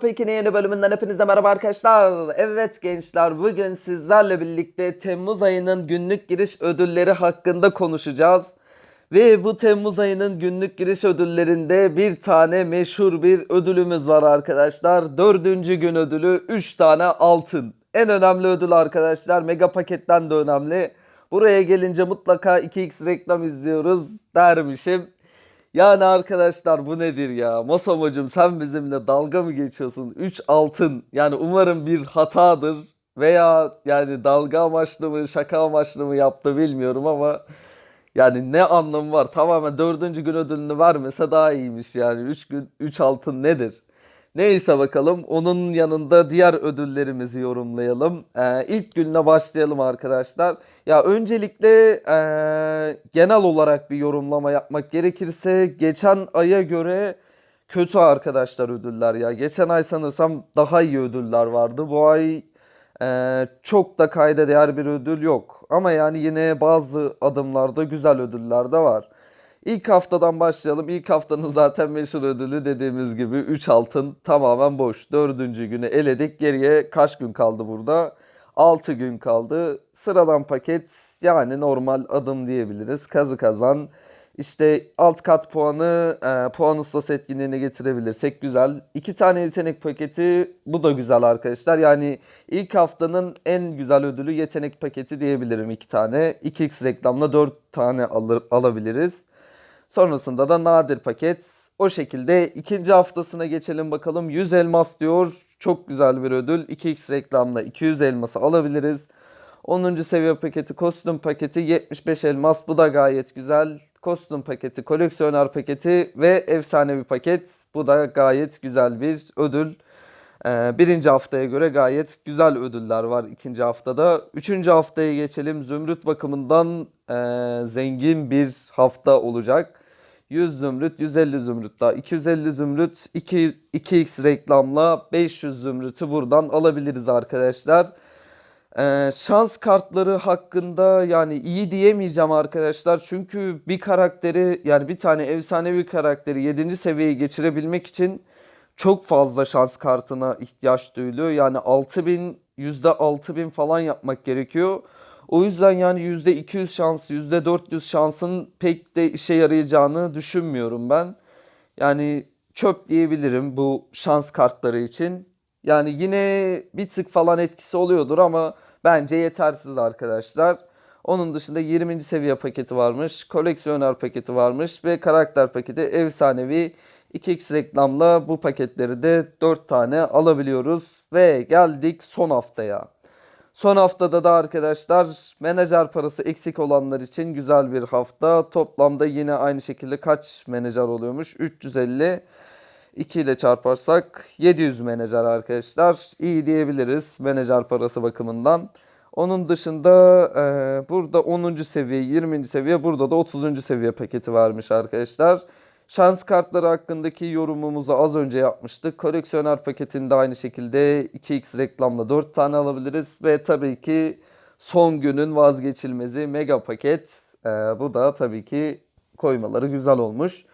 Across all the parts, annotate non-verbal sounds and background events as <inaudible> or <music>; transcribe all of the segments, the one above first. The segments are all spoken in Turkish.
Peki yeni bölümünden hepinize merhaba arkadaşlar. Evet gençler bugün sizlerle birlikte Temmuz ayının günlük giriş ödülleri hakkında konuşacağız. Ve bu Temmuz ayının günlük giriş ödüllerinde bir tane meşhur bir ödülümüz var arkadaşlar. Dördüncü gün ödülü 3 tane altın. En önemli ödül arkadaşlar mega paketten de önemli. Buraya gelince mutlaka 2x reklam izliyoruz dermişim. Yani arkadaşlar bu nedir ya? Masamacım sen bizimle dalga mı geçiyorsun? 3 altın. Yani umarım bir hatadır veya yani dalga amaçlı mı şaka amaçlı mı yaptı bilmiyorum ama yani ne anlamı var? Tamamen dördüncü gün ödülünü vermese daha iyiymiş yani. 3 gün 3 altın nedir? Neyse bakalım onun yanında diğer ödüllerimizi yorumlayalım. Ee, ilk günle başlayalım arkadaşlar. Ya öncelikle ee, genel olarak bir yorumlama yapmak gerekirse geçen aya göre kötü arkadaşlar ödüller ya. Geçen ay sanırsam daha iyi ödüller vardı. Bu ay ee, çok da kayda değer bir ödül yok. Ama yani yine bazı adımlarda güzel ödüller de var. İlk haftadan başlayalım. İlk haftanın zaten meşhur ödülü dediğimiz gibi 3 altın tamamen boş. Dördüncü günü eledik. Geriye kaç gün kaldı burada? 6 gün kaldı. Sıradan paket yani normal adım diyebiliriz. Kazı kazan. İşte alt kat puanı e, puan ustası etkinliğine getirebilirsek güzel. İki tane yetenek paketi bu da güzel arkadaşlar. Yani ilk haftanın en güzel ödülü yetenek paketi diyebilirim iki tane. 2x reklamla 4 tane alır, alabiliriz. Sonrasında da nadir paket. O şekilde ikinci haftasına geçelim bakalım. 100 elmas diyor. Çok güzel bir ödül. 2x reklamla 200 elması alabiliriz. 10. seviye paketi, kostüm paketi 75 elmas. Bu da gayet güzel. Kostüm paketi, koleksiyoner paketi ve efsanevi paket. Bu da gayet güzel bir ödül. Ee, birinci haftaya göre gayet güzel ödüller var ikinci haftada. Üçüncü haftaya geçelim. Zümrüt bakımından e, zengin bir hafta olacak. 100 zümrüt, 150 zümrüt daha. 250 zümrüt, 2, 2x reklamla 500 zümrütü buradan alabiliriz arkadaşlar. Ee, şans kartları hakkında yani iyi diyemeyeceğim arkadaşlar. Çünkü bir karakteri yani bir tane efsanevi karakteri 7. seviyeye geçirebilmek için çok fazla şans kartına ihtiyaç duyuluyor. Yani 6000 %6000 falan yapmak gerekiyor. O yüzden yani %200 şans, %400 şansın pek de işe yarayacağını düşünmüyorum ben. Yani çöp diyebilirim bu şans kartları için. Yani yine bir tık falan etkisi oluyordur ama bence yetersiz arkadaşlar. Onun dışında 20. seviye paketi varmış, koleksiyoner paketi varmış ve karakter paketi efsanevi 2x reklamla bu paketleri de 4 tane alabiliyoruz. Ve geldik son haftaya. Son haftada da arkadaşlar menajer parası eksik olanlar için güzel bir hafta. Toplamda yine aynı şekilde kaç menajer oluyormuş? 350. 2 ile çarparsak 700 menajer arkadaşlar. İyi diyebiliriz menajer parası bakımından. Onun dışında e, burada 10. seviye, 20. seviye, burada da 30. seviye paketi varmış arkadaşlar. Şans kartları hakkındaki yorumumuzu az önce yapmıştık. Koleksiyoner paketinde aynı şekilde 2x reklamla 4 tane alabiliriz. Ve tabii ki son günün vazgeçilmezi mega paket. Ee, bu da tabii ki koymaları güzel olmuş.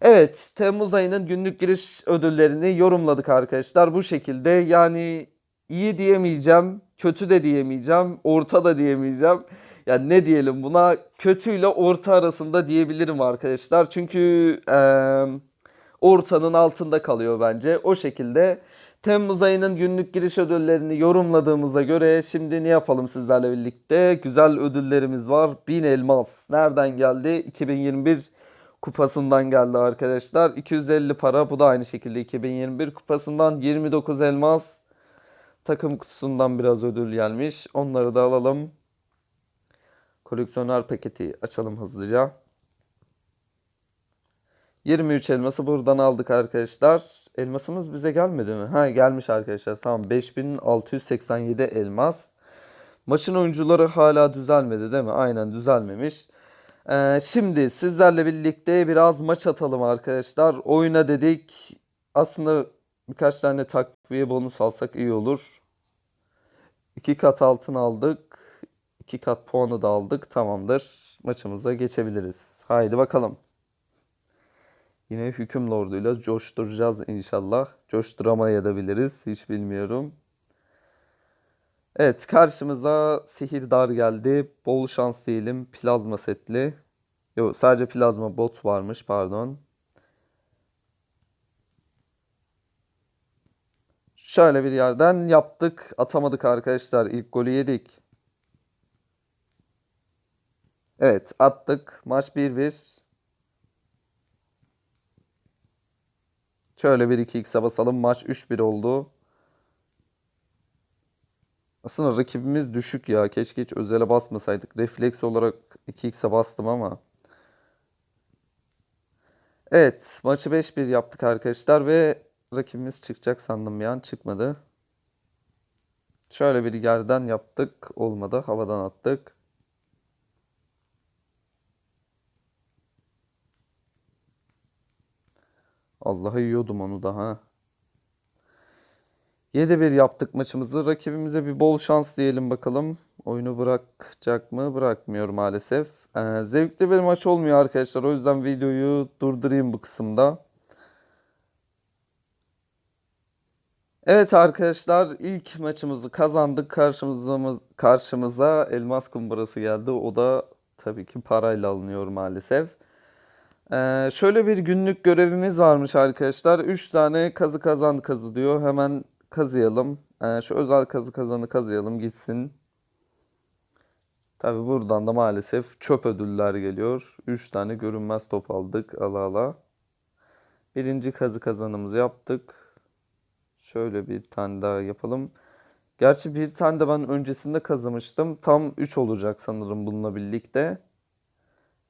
Evet Temmuz ayının günlük giriş ödüllerini yorumladık arkadaşlar. Bu şekilde yani iyi diyemeyeceğim, kötü de diyemeyeceğim, orta da diyemeyeceğim. Yani ne diyelim buna kötüyle orta arasında diyebilirim arkadaşlar. Çünkü eee, ortanın altında kalıyor bence. O şekilde Temmuz ayının günlük giriş ödüllerini yorumladığımıza göre şimdi ne yapalım sizlerle birlikte? Güzel ödüllerimiz var. 1000 elmas. Nereden geldi? 2021 kupasından geldi arkadaşlar. 250 para. Bu da aynı şekilde 2021 kupasından 29 elmas. Takım kutusundan biraz ödül gelmiş. Onları da alalım. Koleksiyoner paketi açalım hızlıca. 23 elması buradan aldık arkadaşlar. Elmasımız bize gelmedi mi? Ha gelmiş arkadaşlar. Tamam 5687 elmas. Maçın oyuncuları hala düzelmedi değil mi? Aynen düzelmemiş. Ee, şimdi sizlerle birlikte biraz maç atalım arkadaşlar. Oyuna dedik. Aslında birkaç tane takviye bonus alsak iyi olur. 2 kat altın aldık. 2 kat puanı da aldık. Tamamdır. Maçımıza geçebiliriz. Haydi bakalım. Yine hüküm lorduyla coşturacağız inşallah. Coşturamayabiliriz hiç bilmiyorum. Evet karşımıza sihirdar geldi. Bol şans diyelim. Plazma setli. Yok sadece plazma bot varmış pardon. Şöyle bir yerden yaptık. Atamadık arkadaşlar. İlk golü yedik. Evet attık. Maç 1-1. Şöyle bir 2x'e basalım. Maç 3-1 oldu. Aslında rakibimiz düşük ya. Keşke hiç özele basmasaydık. Refleks olarak 2x'e bastım ama. Evet, maçı 5-1 yaptık arkadaşlar ve rakibimiz çıkacak sandım bir an. Çıkmadı. Şöyle bir yerden yaptık. Olmadı. Havadan attık. Az daha yiyordum onu da ha. 7-1 yaptık maçımızı. Rakibimize bir bol şans diyelim bakalım. Oyunu bırakacak mı? Bırakmıyor maalesef. Ee, zevkli bir maç olmuyor arkadaşlar. O yüzden videoyu durdurayım bu kısımda. Evet arkadaşlar ilk maçımızı kazandık. Karşımıza, karşımıza elmas kumbarası geldi. O da tabii ki parayla alınıyor maalesef. Ee, şöyle bir günlük görevimiz varmış arkadaşlar. 3 tane kazı kazan kazı diyor. Hemen kazıyalım. Ee, şu özel kazı kazanı kazıyalım gitsin. Tabii buradan da maalesef çöp ödüller geliyor. 3 tane görünmez top aldık ala ala. Birinci kazı kazanımızı yaptık. Şöyle bir tane daha yapalım. Gerçi bir tane de ben öncesinde kazımıştım. Tam 3 olacak sanırım bununla birlikte.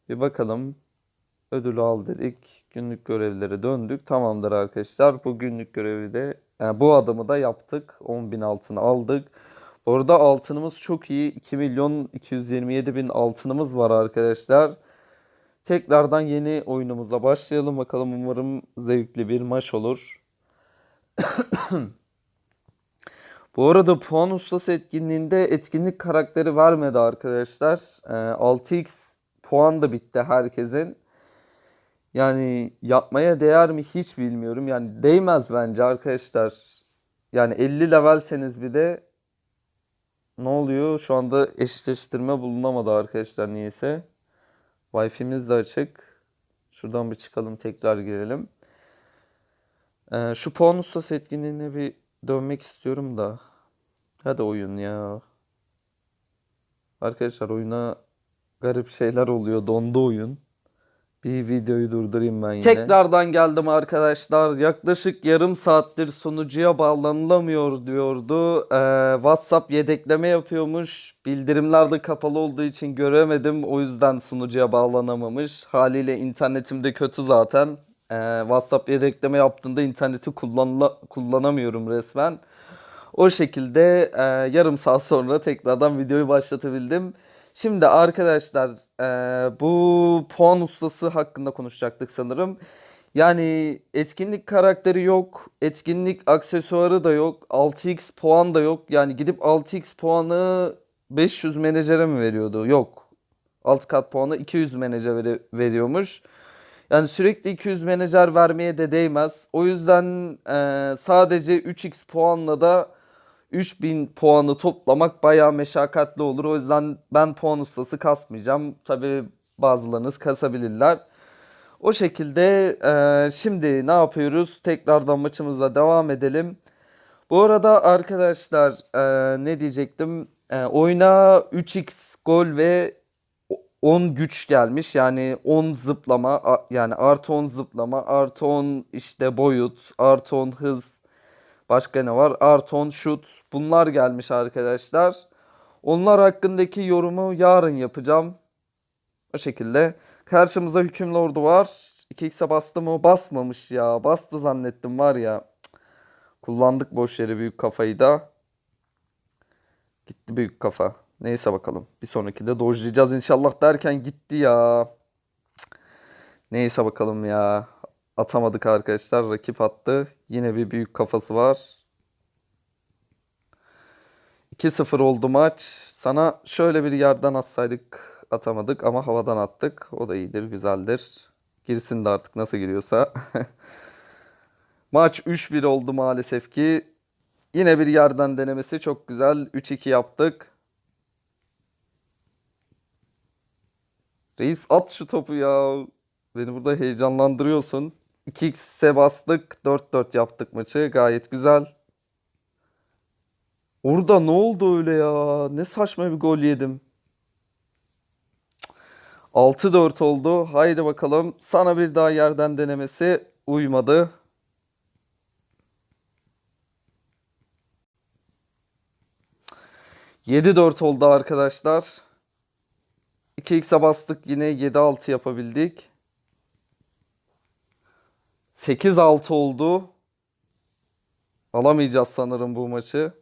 Bir bakalım. Ödülü al dedik. Günlük görevlere döndük. Tamamdır arkadaşlar. Bu günlük görevi de yani bu adımı da yaptık. 10.000 altını aldık. Bu arada altınımız çok iyi. 2 milyon 227 bin altınımız var arkadaşlar. Tekrardan yeni oyunumuza başlayalım. Bakalım umarım zevkli bir maç olur. <coughs> Bu arada puan ustası etkinliğinde etkinlik karakteri vermedi arkadaşlar. Ee, 6x puan da bitti herkesin. Yani yapmaya değer mi hiç bilmiyorum. Yani değmez bence arkadaşlar. Yani 50 levelseniz bir de ne oluyor? Şu anda eşleştirme bulunamadı arkadaşlar niyeyse. Wi-Fi'miz de açık. Şuradan bir çıkalım tekrar girelim. Ee, şu puan ustası etkinliğine bir dönmek istiyorum da. Hadi oyun ya. Arkadaşlar oyuna garip şeyler oluyor. Dondu oyun. Bir videoyu durdurayım ben yine. Tekrardan geldim arkadaşlar. Yaklaşık yarım saattir sunucuya bağlanılamıyor diyordu. Ee, WhatsApp yedekleme yapıyormuş. Bildirimler de kapalı olduğu için göremedim. O yüzden sunucuya bağlanamamış. Haliyle internetim de kötü zaten. Ee, WhatsApp yedekleme yaptığında interneti kullanla kullanamıyorum resmen. O şekilde e, yarım saat sonra tekrardan videoyu başlatabildim. Şimdi arkadaşlar e, bu puan ustası hakkında konuşacaktık sanırım. Yani etkinlik karakteri yok, etkinlik aksesuarı da yok, 6x puan da yok. Yani gidip 6x puanı 500 menajere mi veriyordu? Yok. Alt kat puanı 200 menajere veriyormuş. Yani sürekli 200 menajer vermeye de değmez. O yüzden e, sadece 3x puanla da 3000 puanı toplamak bayağı meşakkatli olur. O yüzden ben puan ustası kasmayacağım. Tabi bazılarınız kasabilirler. O şekilde e, şimdi ne yapıyoruz? Tekrardan maçımıza devam edelim. Bu arada arkadaşlar e, ne diyecektim? E, oyuna 3x gol ve 10 güç gelmiş. Yani 10 zıplama yani artı 10 zıplama artı 10 işte boyut artı 10 hız başka ne var? Artı 10 şut bunlar gelmiş arkadaşlar. Onlar hakkındaki yorumu yarın yapacağım. O şekilde. Karşımıza hükümlü ordu var. 2x'e bastı mı? Basmamış ya. Bastı zannettim var ya. Kullandık boş yere büyük kafayı da. Gitti büyük kafa. Neyse bakalım. Bir sonraki de dojlayacağız inşallah derken gitti ya. Neyse bakalım ya. Atamadık arkadaşlar. Rakip attı. Yine bir büyük kafası var. 2-0 oldu maç. Sana şöyle bir yerden atsaydık atamadık ama havadan attık. O da iyidir, güzeldir. Girsin de artık nasıl giriyorsa. <laughs> Maç 3-1 oldu maalesef ki. Yine bir yerden denemesi çok güzel. 3-2 yaptık. Reis at şu topu ya. Beni burada heyecanlandırıyorsun. 2x'e bastık. 4-4 yaptık maçı. Gayet güzel. Orada ne oldu öyle ya? Ne saçma bir gol yedim. 6-4 oldu. Haydi bakalım. Sana bir daha yerden denemesi uymadı. Yedi dört oldu arkadaşlar. 2x'e bastık yine 7-6 yapabildik. 8-6 oldu. Alamayacağız sanırım bu maçı.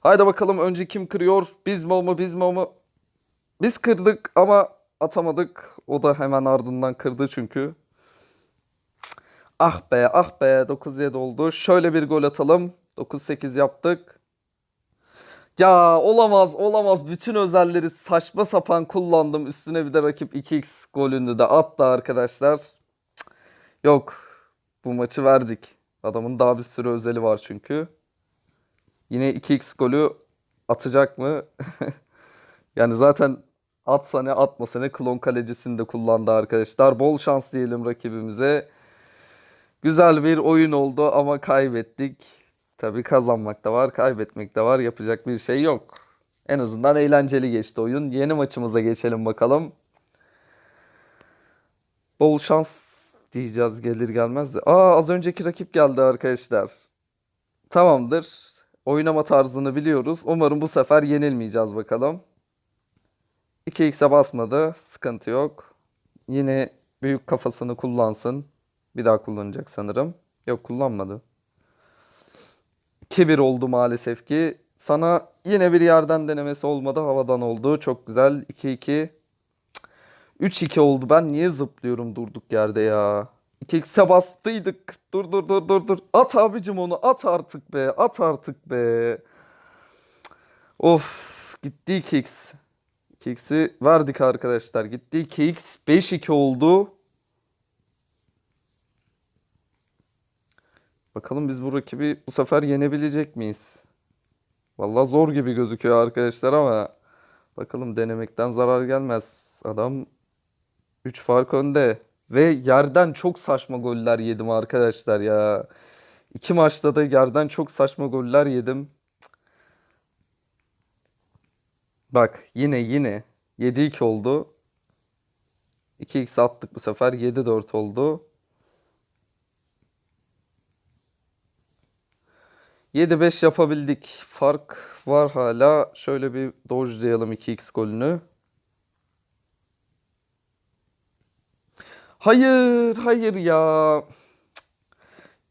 Haydi bakalım önce kim kırıyor? Biz mi o mu biz mi o mu? Biz kırdık ama atamadık. O da hemen ardından kırdı çünkü. Ah be ah be 9-7 oldu. Şöyle bir gol atalım. 9-8 yaptık. Ya olamaz olamaz. Bütün özelleri saçma sapan kullandım. Üstüne bir de rakip 2x golünü de attı arkadaşlar. Yok. Bu maçı verdik. Adamın daha bir sürü özeli var çünkü. Yine 2x golü atacak mı? <laughs> Yani zaten atsa ne atmasa ne klon kalecisini de kullandı arkadaşlar. Bol şans diyelim rakibimize. Güzel bir oyun oldu ama kaybettik. Tabii kazanmak da var, kaybetmek de var. Yapacak bir şey yok. En azından eğlenceli geçti oyun. Yeni maçımıza geçelim bakalım. Bol şans diyeceğiz gelir gelmez de. Aa az önceki rakip geldi arkadaşlar. Tamamdır. Oynama tarzını biliyoruz. Umarım bu sefer yenilmeyeceğiz bakalım. 2x'e basmadı. Sıkıntı yok. Yine büyük kafasını kullansın. Bir daha kullanacak sanırım. Yok kullanmadı. 2-1 oldu maalesef ki. Sana yine bir yerden denemesi olmadı. Havadan oldu. Çok güzel. 2-2. 3-2 oldu. Ben niye zıplıyorum durduk yerde ya? 2x'e bastıydık. Dur dur dur dur dur. At abicim onu. At artık be. At artık be. Of. Gitti 2x. 2x'i verdik arkadaşlar. Gitti 2x. 5-2 oldu. Bakalım biz bu rakibi bu sefer yenebilecek miyiz? Vallahi zor gibi gözüküyor arkadaşlar ama bakalım denemekten zarar gelmez. Adam 3 fark önde ve yerden çok saçma goller yedim arkadaşlar ya. İki maçta da yerden çok saçma goller yedim. Bak yine yine 7-2 oldu. 2x attık bu sefer 7-4 oldu. 7-5 yapabildik. Fark var hala. Şöyle bir dojlayalım 2x golünü. Hayır, hayır ya.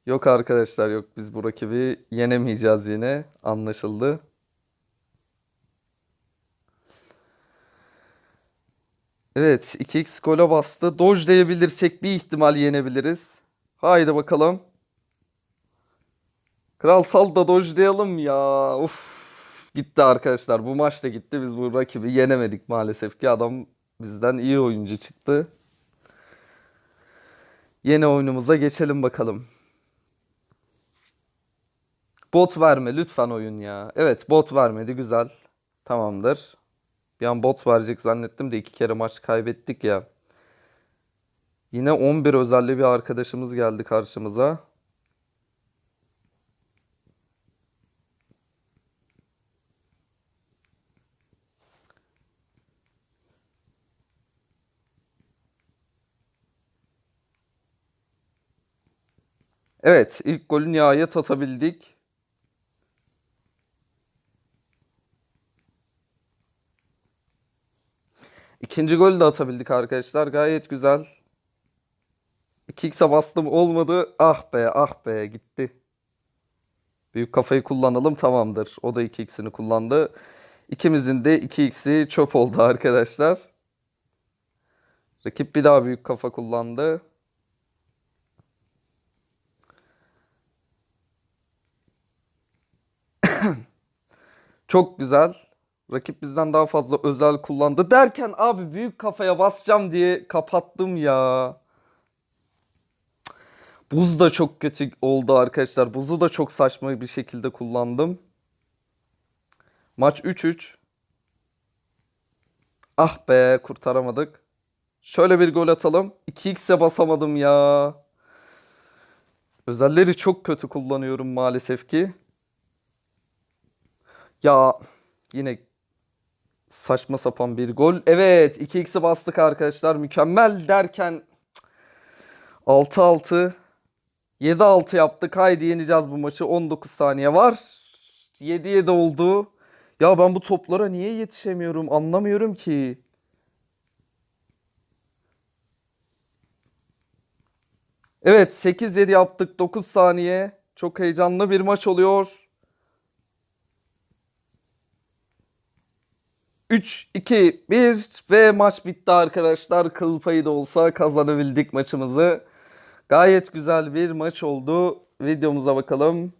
Yok arkadaşlar yok. Biz bu rakibi yenemeyeceğiz yine. Anlaşıldı. Evet, 2x gole bastı. Dojlayabilirsek bir ihtimal yenebiliriz. Haydi bakalım. Kral sal da dojlayalım ya. Uf. Gitti arkadaşlar. Bu maç da gitti. Biz bu rakibi yenemedik maalesef ki. Adam bizden iyi oyuncu çıktı. Yeni oyunumuza geçelim bakalım. Bot verme lütfen oyun ya. Evet bot vermedi güzel. Tamamdır. Bir an bot verecek zannettim de iki kere maç kaybettik ya. Yine 11 özelli bir arkadaşımız geldi karşımıza. Evet, ilk golü nihayet atabildik. İkinci golü de atabildik arkadaşlar. Gayet güzel. 2x'e bastım olmadı. Ah be ah be gitti. Büyük kafayı kullanalım tamamdır. O da 2x'ini kullandı. İkimizin de 2x'i çöp oldu arkadaşlar. Rakip bir daha büyük kafa kullandı. Çok güzel. Rakip bizden daha fazla özel kullandı derken abi büyük kafaya basacağım diye kapattım ya. Buz da çok kötü oldu arkadaşlar. Buzu da çok saçma bir şekilde kullandım. Maç 3-3. Ah be kurtaramadık. Şöyle bir gol atalım. 2x'e basamadım ya. Özelleri çok kötü kullanıyorum maalesef ki. Ya yine saçma sapan bir gol. Evet 2x'i bastık arkadaşlar. Mükemmel derken 6-6 7-6 yaptık. Haydi yeneceğiz bu maçı. 19 saniye var. 7-7 oldu. Ya ben bu toplara niye yetişemiyorum anlamıyorum ki. Evet 8-7 yaptık 9 saniye. Çok heyecanlı bir maç oluyor. 3, 2, 1 ve maç bitti arkadaşlar. Kıl payı da olsa kazanabildik maçımızı. Gayet güzel bir maç oldu. Videomuza bakalım.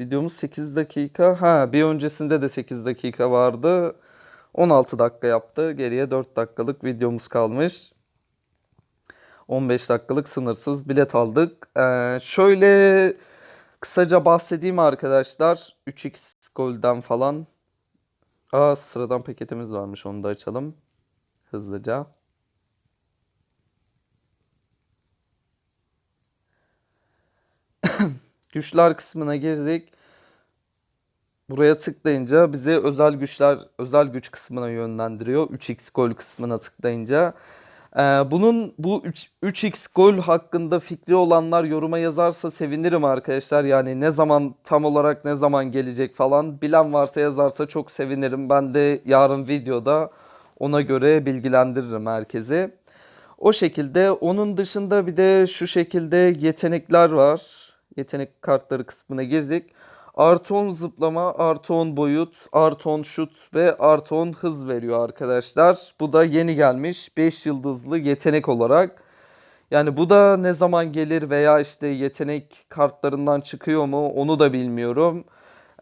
Videomuz 8 dakika. Ha bir öncesinde de 8 dakika vardı. 16 dakika yaptı. Geriye 4 dakikalık videomuz kalmış. 15 dakikalık sınırsız bilet aldık. Ee, şöyle kısaca bahsedeyim arkadaşlar. 3x golden falan. Aa sıradan paketimiz varmış onu da açalım. Hızlıca. <clears throat> Güçler kısmına girdik. Buraya tıklayınca bizi özel güçler, özel güç kısmına yönlendiriyor. 3x gol kısmına tıklayınca. Ee, bunun bu 3, 3x gol hakkında fikri olanlar yoruma yazarsa sevinirim arkadaşlar. Yani ne zaman tam olarak ne zaman gelecek falan bilen varsa yazarsa çok sevinirim. Ben de yarın videoda ona göre bilgilendiririm herkesi. O şekilde onun dışında bir de şu şekilde yetenekler var. Yetenek kartları kısmına girdik. Artı 10 zıplama, artı 10 boyut, artı 10 şut ve artı 10 hız veriyor arkadaşlar. Bu da yeni gelmiş 5 yıldızlı yetenek olarak. Yani bu da ne zaman gelir veya işte yetenek kartlarından çıkıyor mu onu da bilmiyorum.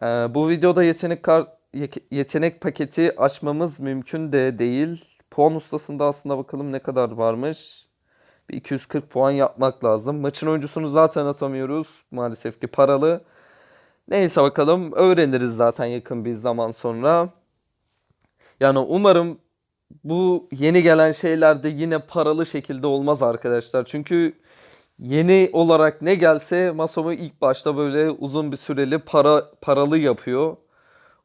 Ee, bu videoda yetenek kart ye- yetenek paketi açmamız mümkün de değil. Puan ustasında aslında bakalım ne kadar varmış. Bir 240 puan yapmak lazım. Maçın oyuncusunu zaten atamıyoruz. Maalesef ki paralı. Neyse bakalım öğreniriz zaten yakın bir zaman sonra. Yani umarım bu yeni gelen şeyler de yine paralı şekilde olmaz arkadaşlar. Çünkü yeni olarak ne gelse Masomo ilk başta böyle uzun bir süreli para paralı yapıyor.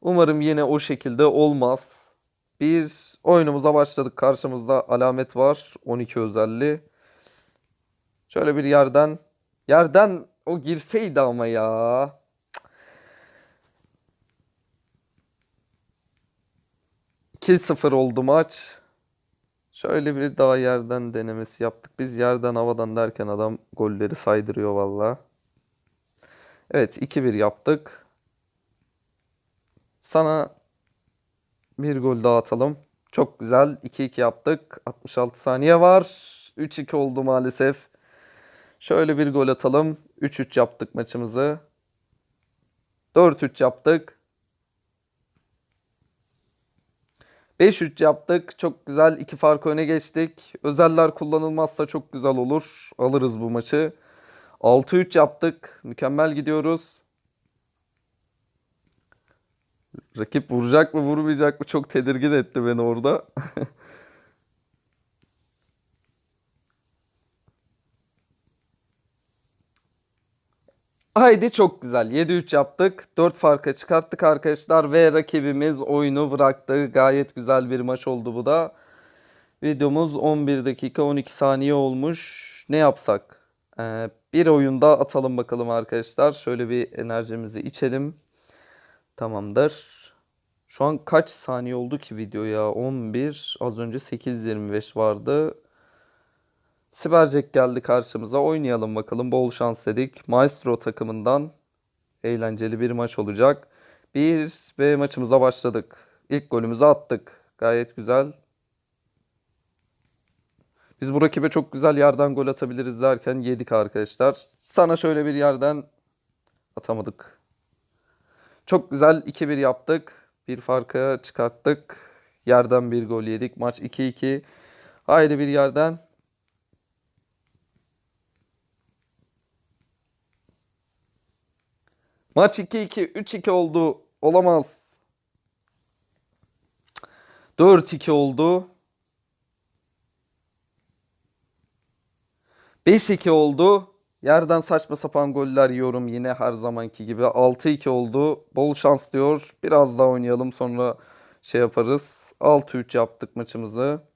Umarım yine o şekilde olmaz. Bir oyunumuza başladık. Karşımızda alamet var. 12 özelli. Şöyle bir yerden yerden o girseydi ama ya. 2-0 oldu maç. Şöyle bir daha yerden denemesi yaptık. Biz yerden havadan derken adam golleri saydırıyor valla. Evet 2-1 yaptık. Sana bir gol daha atalım. Çok güzel. 2-2 yaptık. 66 saniye var. 3-2 oldu maalesef. Şöyle bir gol atalım. 3-3 yaptık maçımızı. 4-3 yaptık. 5-3 yaptık. Çok güzel. iki fark öne geçtik. Özeller kullanılmazsa çok güzel olur. Alırız bu maçı. 6-3 yaptık. Mükemmel gidiyoruz. Rakip vuracak mı vurmayacak mı çok tedirgin etti beni orada. <laughs> Haydi çok güzel. 7-3 yaptık. 4 farka çıkarttık arkadaşlar ve rakibimiz oyunu bıraktı. Gayet güzel bir maç oldu bu da. Videomuz 11 dakika 12 saniye olmuş. Ne yapsak? Ee, bir oyunda atalım bakalım arkadaşlar. Şöyle bir enerjimizi içelim. Tamamdır. Şu an kaç saniye oldu ki video ya? 11. Az önce 8.25 vardı. Sibercek geldi karşımıza. Oynayalım bakalım. Bol şans dedik. Maestro takımından eğlenceli bir maç olacak. Bir ve maçımıza başladık. İlk golümüzü attık. Gayet güzel. Biz bu rakibe çok güzel yerden gol atabiliriz derken yedik arkadaşlar. Sana şöyle bir yerden atamadık. Çok güzel 2-1 yaptık. Bir farka çıkarttık. Yerden bir gol yedik. Maç 2-2. Haydi bir yerden. Maç 2-2. 3-2 oldu. Olamaz. 4-2 oldu. 5-2 oldu. Yerden saçma sapan goller yiyorum yine her zamanki gibi. 6-2 oldu. Bol şans diyor. Biraz daha oynayalım sonra şey yaparız. 6-3 yaptık maçımızı.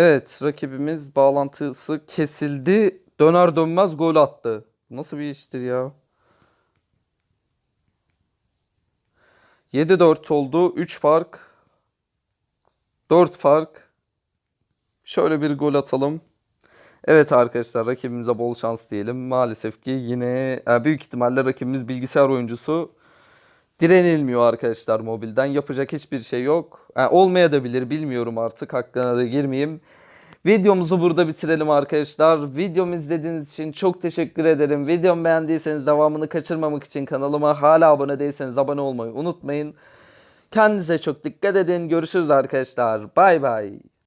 Evet, rakibimiz bağlantısı kesildi. Döner dönmez gol attı. Nasıl bir iştir ya? 7-4 oldu. 3 fark. 4 fark. Şöyle bir gol atalım. Evet arkadaşlar rakibimize bol şans diyelim. Maalesef ki yine e, büyük ihtimalle rakibimiz bilgisayar oyuncusu. Direnilmiyor arkadaşlar mobilden. Yapacak hiçbir şey yok. E, olmaya da bilir bilmiyorum artık hakkına da girmeyeyim. Videomuzu burada bitirelim arkadaşlar. Videomu izlediğiniz için çok teşekkür ederim. Videomu beğendiyseniz devamını kaçırmamak için kanalıma hala abone değilseniz abone olmayı unutmayın. Kendinize çok dikkat edin. Görüşürüz arkadaşlar. Bay bay.